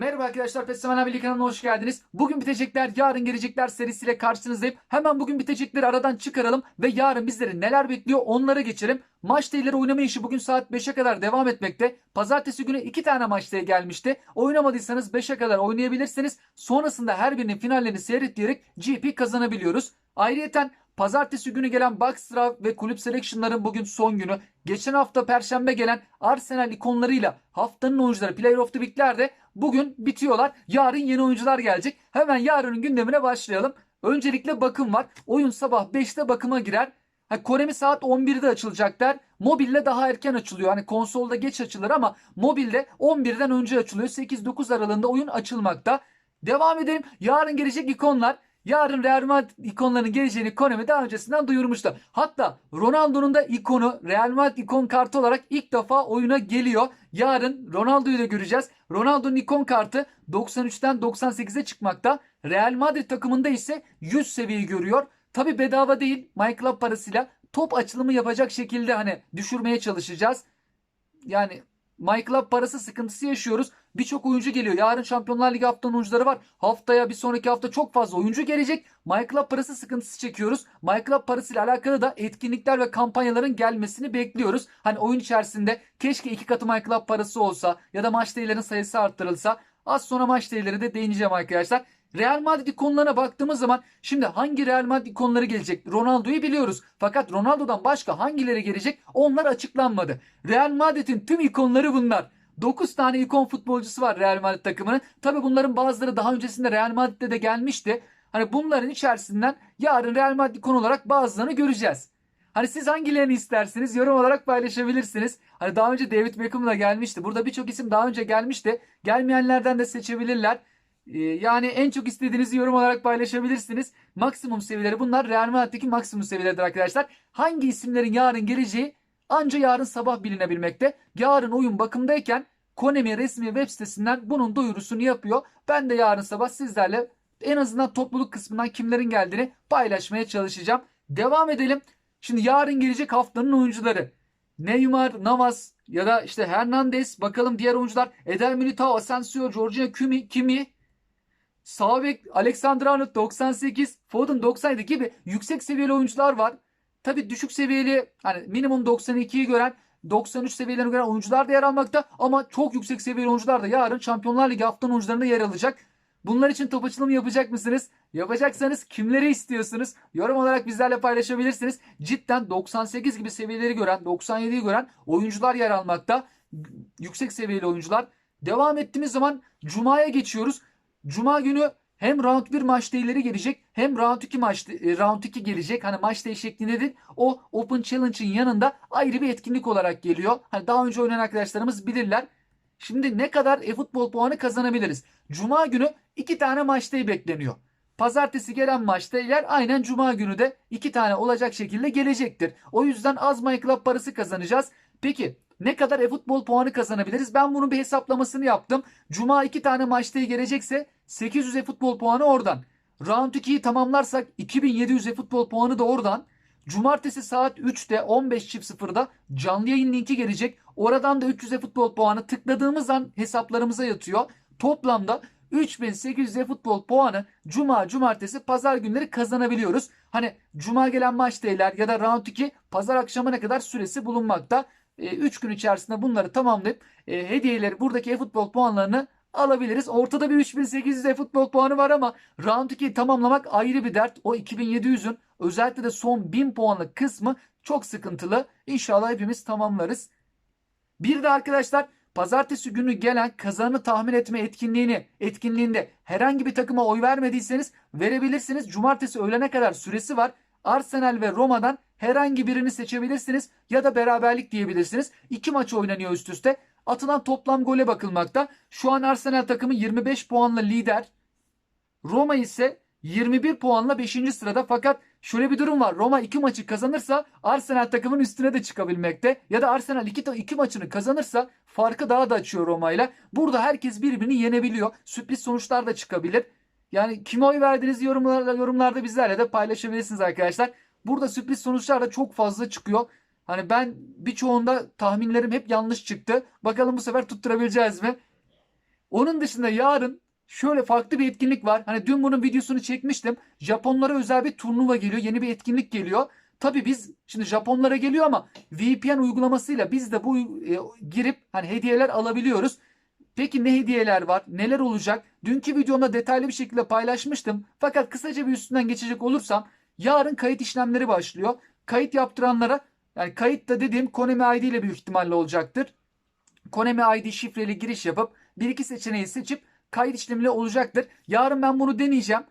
Merhaba arkadaşlar Pessemen abi kanalına hoş geldiniz. Bugün bitecekler yarın gelecekler serisiyle karşınızdayım. Hemen bugün bitecekleri aradan çıkaralım ve yarın bizleri neler bekliyor onlara geçelim. Maç değilleri oynama işi bugün saat 5'e kadar devam etmekte. Pazartesi günü 2 tane maç day gelmişti. Oynamadıysanız 5'e kadar oynayabilirsiniz. Sonrasında her birinin finallerini seyretleyerek GP kazanabiliyoruz. Ayrıyeten Pazartesi günü gelen Boxstrap ve kulüp selection'ların bugün son günü. Geçen hafta Perşembe gelen Arsenal ikonlarıyla haftanın oyuncuları Player of the Week'ler de bugün bitiyorlar. Yarın yeni oyuncular gelecek. Hemen yarının gündemine başlayalım. Öncelikle bakım var. Oyun sabah 5'te bakıma girer. Ha, Konami saat 11'de açılacak der. Mobilde daha erken açılıyor. Hani konsolda geç açılır ama mobilde 11'den önce açılıyor. 8-9 aralığında oyun açılmakta. Devam edelim. Yarın gelecek ikonlar. Yarın Real Madrid ikonlarının geleceğini Konami daha öncesinden duyurmuştu. Hatta Ronaldo'nun da ikonu Real Madrid ikon kartı olarak ilk defa oyuna geliyor. Yarın Ronaldo'yu da göreceğiz. Ronaldo'nun ikon kartı 93'ten 98'e çıkmakta. Real Madrid takımında ise 100 seviyeyi görüyor. Tabi bedava değil. MyClub parasıyla top açılımı yapacak şekilde hani düşürmeye çalışacağız. Yani MyClub parası sıkıntısı yaşıyoruz. Birçok oyuncu geliyor. Yarın Şampiyonlar Ligi haftanın oyuncuları var. Haftaya bir sonraki hafta çok fazla oyuncu gelecek. MyClub parası sıkıntısı çekiyoruz. MyClub parasıyla alakalı da etkinlikler ve kampanyaların gelmesini bekliyoruz. Hani oyun içerisinde keşke iki katı MyClub parası olsa ya da maç değerlerinin sayısı arttırılsa. Az sonra maç değerleri de değineceğim arkadaşlar. Real Madrid ikonlarına baktığımız zaman şimdi hangi Real Madrid ikonları gelecek? Ronaldo'yu biliyoruz. Fakat Ronaldo'dan başka hangileri gelecek? Onlar açıklanmadı. Real Madrid'in tüm ikonları bunlar. 9 tane ikon futbolcusu var Real Madrid takımının. Tabi bunların bazıları daha öncesinde Real Madrid'de de gelmişti. Hani bunların içerisinden yarın Real Madrid ikon olarak bazılarını göreceğiz. Hani siz hangilerini istersiniz yorum olarak paylaşabilirsiniz. Hani daha önce David Beckham da gelmişti. Burada birçok isim daha önce gelmişti. Gelmeyenlerden de seçebilirler. Ee, yani en çok istediğinizi yorum olarak paylaşabilirsiniz. Maksimum seviyeleri bunlar. Real Madrid'deki maksimum seviyeleridir arkadaşlar. Hangi isimlerin yarın geleceği anca yarın sabah bilinebilmekte. Yarın oyun bakımdayken Konami resmi web sitesinden bunun duyurusunu yapıyor. Ben de yarın sabah sizlerle en azından topluluk kısmından kimlerin geldiğini paylaşmaya çalışacağım. Devam edelim. Şimdi yarın gelecek haftanın oyuncuları. Neymar, Navas ya da işte Hernandez bakalım diğer oyuncular. Eder Militao, Asensio, Jorginho, Kimi, Kimi Sağ bek Alexander Arnold 98, Foden 97 gibi yüksek seviyeli oyuncular var. Tabi düşük seviyeli hani minimum 92'yi gören 93 seviyelerini gören oyuncular da yer almakta ama çok yüksek seviyeli oyuncular da yarın Şampiyonlar Ligi haftanın oyuncularında yer alacak. Bunlar için top açılımı yapacak mısınız? Yapacaksanız kimleri istiyorsunuz? Yorum olarak bizlerle paylaşabilirsiniz. Cidden 98 gibi seviyeleri gören, 97'yi gören oyuncular yer almakta. Yüksek seviyeli oyuncular. Devam ettiğimiz zaman Cuma'ya geçiyoruz. Cuma günü hem round 1 maç değilleri gelecek hem round 2 maç e, round 2 gelecek. Hani maç deği şeklinde değil. O Open Challenge'ın yanında ayrı bir etkinlik olarak geliyor. Hani daha önce oynayan arkadaşlarımız bilirler. Şimdi ne kadar e-futbol puanı kazanabiliriz? Cuma günü iki tane maç day bekleniyor. Pazartesi gelen maçta iler aynen cuma günü de iki tane olacak şekilde gelecektir. O yüzden az My Club parası kazanacağız. Peki ne kadar e-futbol puanı kazanabiliriz? Ben bunun bir hesaplamasını yaptım. Cuma iki tane maçta gelecekse 800 e-futbol puanı oradan. Round 2'yi tamamlarsak 2700 e-futbol puanı da oradan. Cumartesi saat 3'te 15.00'da canlı yayın linki gelecek. Oradan da 300 e-futbol puanı tıkladığımız an hesaplarımıza yatıyor. Toplamda 3800 e-futbol puanı cuma, cumartesi, pazar günleri kazanabiliyoruz. Hani cuma gelen maç değiller ya da round 2 pazar akşamına kadar süresi bulunmakta. 3 gün içerisinde bunları tamamlayıp e, hediyeleri buradaki e-futbol puanlarını alabiliriz. Ortada bir 3800 e-futbol puanı var ama round 2'yi tamamlamak ayrı bir dert. O 2700'ün özellikle de son 1000 puanlık kısmı çok sıkıntılı. İnşallah hepimiz tamamlarız. Bir de arkadaşlar pazartesi günü gelen kazanı tahmin etme etkinliğini etkinliğinde herhangi bir takıma oy vermediyseniz verebilirsiniz. Cumartesi öğlene kadar süresi var. Arsenal ve Roma'dan herhangi birini seçebilirsiniz ya da beraberlik diyebilirsiniz. İki maç oynanıyor üst üste. Atılan toplam gole bakılmakta. Şu an Arsenal takımı 25 puanla lider. Roma ise 21 puanla 5. sırada fakat şöyle bir durum var. Roma 2 maçı kazanırsa Arsenal takımın üstüne de çıkabilmekte. Ya da Arsenal 2 iki, iki maçını kazanırsa farkı daha da açıyor Roma ile. Burada herkes birbirini yenebiliyor. Sürpriz sonuçlar da çıkabilir. Yani kime oy verdiğinizi yorumlarda, yorumlarda bizlerle de paylaşabilirsiniz arkadaşlar. Burada sürpriz sonuçlar da çok fazla çıkıyor. Hani ben birçoğunda tahminlerim hep yanlış çıktı. Bakalım bu sefer tutturabileceğiz mi? Onun dışında yarın şöyle farklı bir etkinlik var. Hani dün bunun videosunu çekmiştim. Japonlara özel bir turnuva geliyor. Yeni bir etkinlik geliyor. Tabii biz şimdi Japonlara geliyor ama VPN uygulamasıyla biz de bu e, girip hani hediyeler alabiliyoruz. Peki ne hediyeler var? Neler olacak? Dünkü videomda detaylı bir şekilde paylaşmıştım. Fakat kısaca bir üstünden geçecek olursam yarın kayıt işlemleri başlıyor. Kayıt yaptıranlara yani kayıt da dediğim Konami ID ile büyük ihtimalle olacaktır. Konami ID şifreli giriş yapıp bir iki seçeneği seçip kayıt işlemiyle olacaktır. Yarın ben bunu deneyeceğim.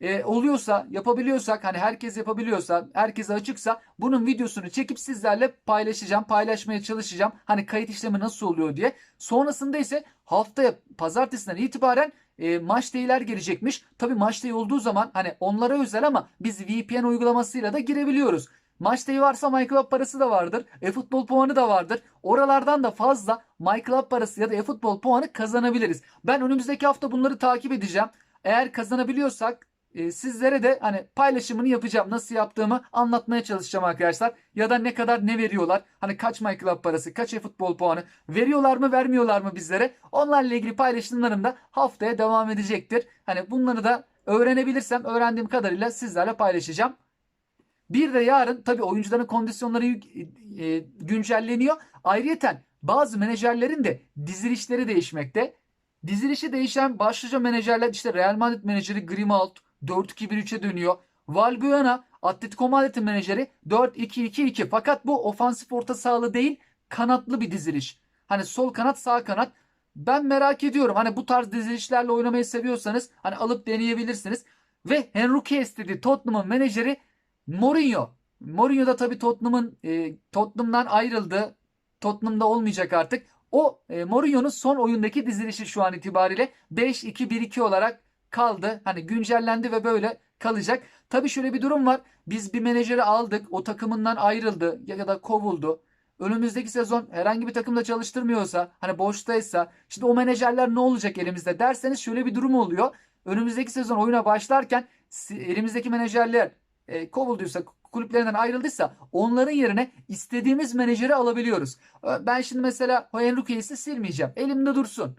Ee, oluyorsa, yapabiliyorsak, hani herkes yapabiliyorsa, herkese açıksa bunun videosunu çekip sizlerle paylaşacağım, paylaşmaya çalışacağım. Hani kayıt işlemi nasıl oluyor diye. Sonrasında ise haftaya pazartesinden itibaren e, maç değiller gelecekmiş. Tabi maç olduğu zaman hani onlara özel ama biz VPN uygulamasıyla da girebiliyoruz. Maç day varsa MyClub parası da vardır. E-futbol puanı da vardır. Oralardan da fazla MyClub parası ya da e-futbol puanı kazanabiliriz. Ben önümüzdeki hafta bunları takip edeceğim. Eğer kazanabiliyorsak e, sizlere de hani paylaşımını yapacağım. Nasıl yaptığımı anlatmaya çalışacağım arkadaşlar. Ya da ne kadar ne veriyorlar? Hani kaç MyClub parası, kaç e-futbol puanı veriyorlar mı, vermiyorlar mı bizlere? Onlarla ilgili paylaşımlarım da haftaya devam edecektir. Hani bunları da öğrenebilirsem öğrendiğim kadarıyla sizlerle paylaşacağım. Bir de yarın tabii oyuncuların kondisyonları e, güncelleniyor. Ayrıyeten bazı menajerlerin de dizilişleri değişmekte. Dizilişi değişen başlıca menajerler işte Real Madrid menajeri Grimaldo 4-2-1-3'e dönüyor. Valbuena Atletico Madrid'in menajeri 4-2-2-2 fakat bu ofansif orta sahalı değil kanatlı bir diziliş. Hani sol kanat sağ kanat. Ben merak ediyorum hani bu tarz dizilişlerle oynamayı seviyorsanız hani alıp deneyebilirsiniz. Ve Henrique istedi Tottenham'ın menajeri Mourinho. Mourinho da tabii Tottenham'ın e, Tottenham'dan ayrıldı. Tottenham'da olmayacak artık. O e, Mourinho'nun son oyundaki dizilişi şu an itibariyle 5-2-1-2 olarak kaldı. Hani güncellendi ve böyle kalacak. Tabii şöyle bir durum var. Biz bir menajeri aldık. O takımından ayrıldı ya da kovuldu. Önümüzdeki sezon herhangi bir takımda çalıştırmıyorsa, hani boştaysa, şimdi o menajerler ne olacak elimizde derseniz şöyle bir durum oluyor. Önümüzdeki sezon oyuna başlarken elimizdeki menajerler e, kovulduysa, kulüplerinden ayrıldıysa onların yerine istediğimiz menajeri alabiliyoruz. Ben şimdi mesela Henrique'yi silmeyeceğim. Elimde dursun.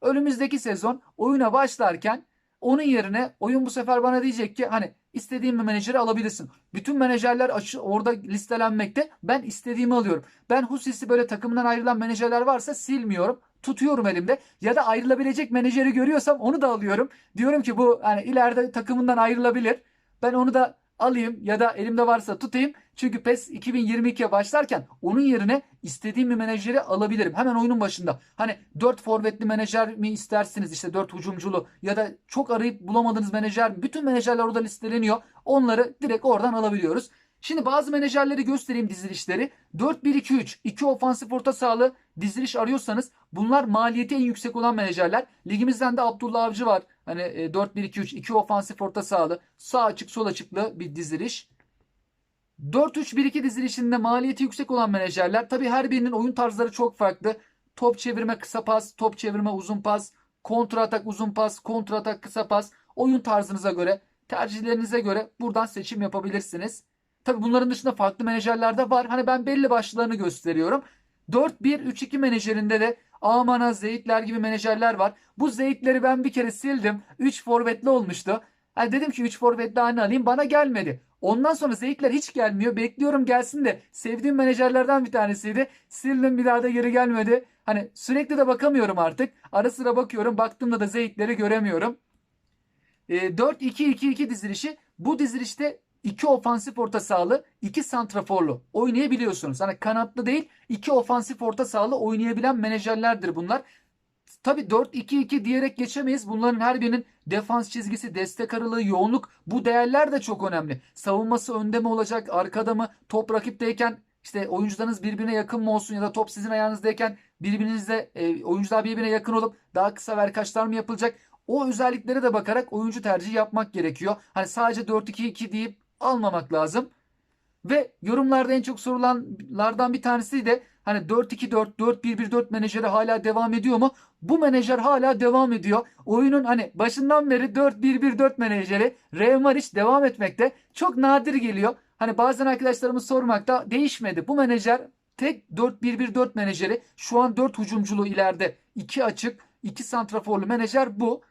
Önümüzdeki sezon oyuna başlarken onun yerine oyun bu sefer bana diyecek ki hani istediğin bir menajeri alabilirsin. Bütün menajerler açı, orada listelenmekte. Ben istediğimi alıyorum. Ben Husis'i böyle takımdan ayrılan menajerler varsa silmiyorum. Tutuyorum elimde. Ya da ayrılabilecek menajeri görüyorsam onu da alıyorum. Diyorum ki bu hani ileride takımından ayrılabilir. Ben onu da alayım ya da elimde varsa tutayım. Çünkü PES 2022'ye başlarken onun yerine istediğim bir menajeri alabilirim. Hemen oyunun başında. Hani 4 forvetli menajer mi istersiniz işte 4 hücumculu ya da çok arayıp bulamadığınız menajer mi? Bütün menajerler orada listeleniyor. Onları direkt oradan alabiliyoruz. Şimdi bazı menajerleri göstereyim dizilişleri. 4-1-2-3 iki ofansif orta sahalı diziliş arıyorsanız bunlar maliyeti en yüksek olan menajerler. Ligimizden de Abdullah Avcı var. Hani 4-1-2-3 iki ofansif orta sahalı sağ açık sol açıklı bir diziliş. 4-3-1-2 dizilişinde maliyeti yüksek olan menajerler. Tabi her birinin oyun tarzları çok farklı. Top çevirme kısa pas, top çevirme uzun pas, kontra atak uzun pas, kontra atak kısa pas. Oyun tarzınıza göre, tercihlerinize göre buradan seçim yapabilirsiniz. Tabi bunların dışında farklı menajerler de var. Hani ben belli başlılarını gösteriyorum. 4-1-3-2 menajerinde de Amana, Zeytler gibi menajerler var. Bu Zeytleri ben bir kere sildim. 3 forvetli olmuştu. Yani dedim ki 3 forvetli halini alayım bana gelmedi. Ondan sonra Zeytler hiç gelmiyor. Bekliyorum gelsin de sevdiğim menajerlerden bir tanesiydi. Sildim bir daha da geri gelmedi. Hani sürekli de bakamıyorum artık. Ara sıra bakıyorum. Baktığımda da Zeytleri göremiyorum. E, 4-2-2-2 dizilişi. Bu dizilişte iki ofansif orta sahalı, iki santraforlu oynayabiliyorsunuz. Hani kanatlı değil, iki ofansif orta sahalı oynayabilen menajerlerdir bunlar. Tabi 4-2-2 diyerek geçemeyiz. Bunların her birinin defans çizgisi, destek aralığı, yoğunluk bu değerler de çok önemli. Savunması önde mi olacak, arkada mı? Top rakipteyken işte oyuncularınız birbirine yakın mı olsun ya da top sizin ayağınızdayken birbirinizle e, oyuncular birbirine yakın olup daha kısa verkaçlar mı yapılacak? O özelliklere de bakarak oyuncu tercihi yapmak gerekiyor. Hani sadece 4-2-2 deyip almamak lazım. Ve yorumlarda en çok sorulanlardan bir tanesi de hani 4-2-4, 4-1-1-4 menajeri hala devam ediyor mu? Bu menajer hala devam ediyor. Oyunun hani başından beri 4-1-1-4 menajeri Real Madrid devam etmekte. Çok nadir geliyor. Hani bazen arkadaşlarımız sormakta değişmedi. Bu menajer tek 4-1-1-4 menajeri şu an 4 hücumculu ileride. 2 açık, iki santraforlu menajer bu.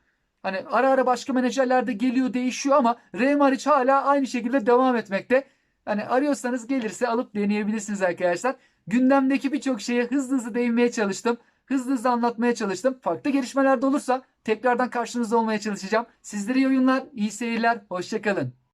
Hani ara ara başka menajerler de geliyor değişiyor ama Real hala aynı şekilde devam etmekte. Hani arıyorsanız gelirse alıp deneyebilirsiniz arkadaşlar. Gündemdeki birçok şeye hızlı hızlı değinmeye çalıştım. Hızlı hızlı anlatmaya çalıştım. Farklı gelişmeler de olursa tekrardan karşınızda olmaya çalışacağım. Sizlere iyi oyunlar, iyi seyirler, hoşçakalın.